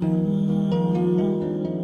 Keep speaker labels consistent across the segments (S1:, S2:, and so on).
S1: Thank you.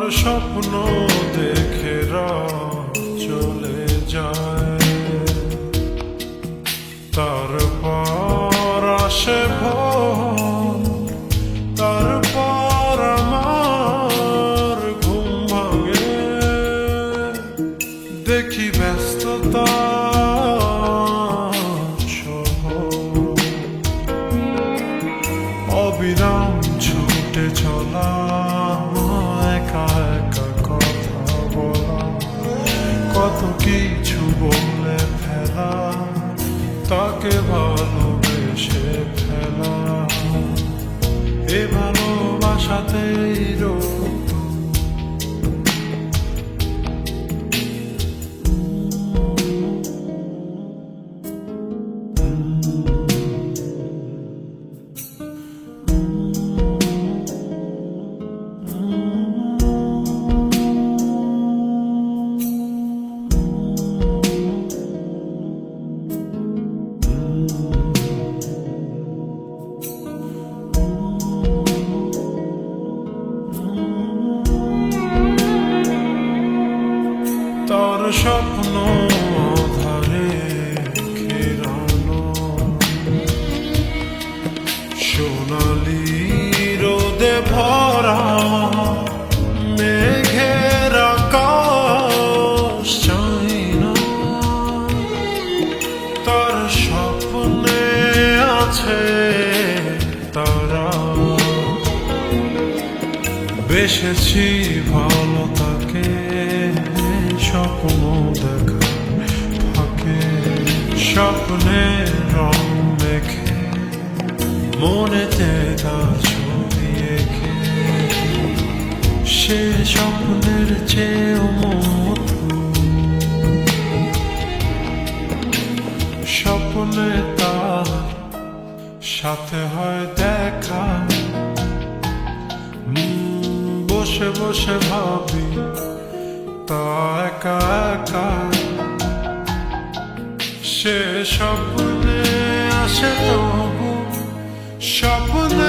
S1: তার স্বপ্ন দেখে চলে যায়। তারপর আসে তারপর আমার ঘুম ভাঙে। দেখি ব্যস্ততা অবিরাম ছুটে চলা একা একা কথা বলা কত কিছু বলে ফেলা তাকে ভালোবেসে ফেলা। এ ভালোবাসাতেই রোগ স্বপ্ন ধারে সোনালি রোদে ভরা মেঘের তার স্বপ্নে আছে তারা। বেসেছি ভালো মনেতে তার ছবি এঁকে, সে স্বপ্নের মধু স্বপ্নে তার সাথে হয় দেখা, বসে বসে ভাবি তা একা একা। সে স্বপ্নে আসে তবু স্বপ্ন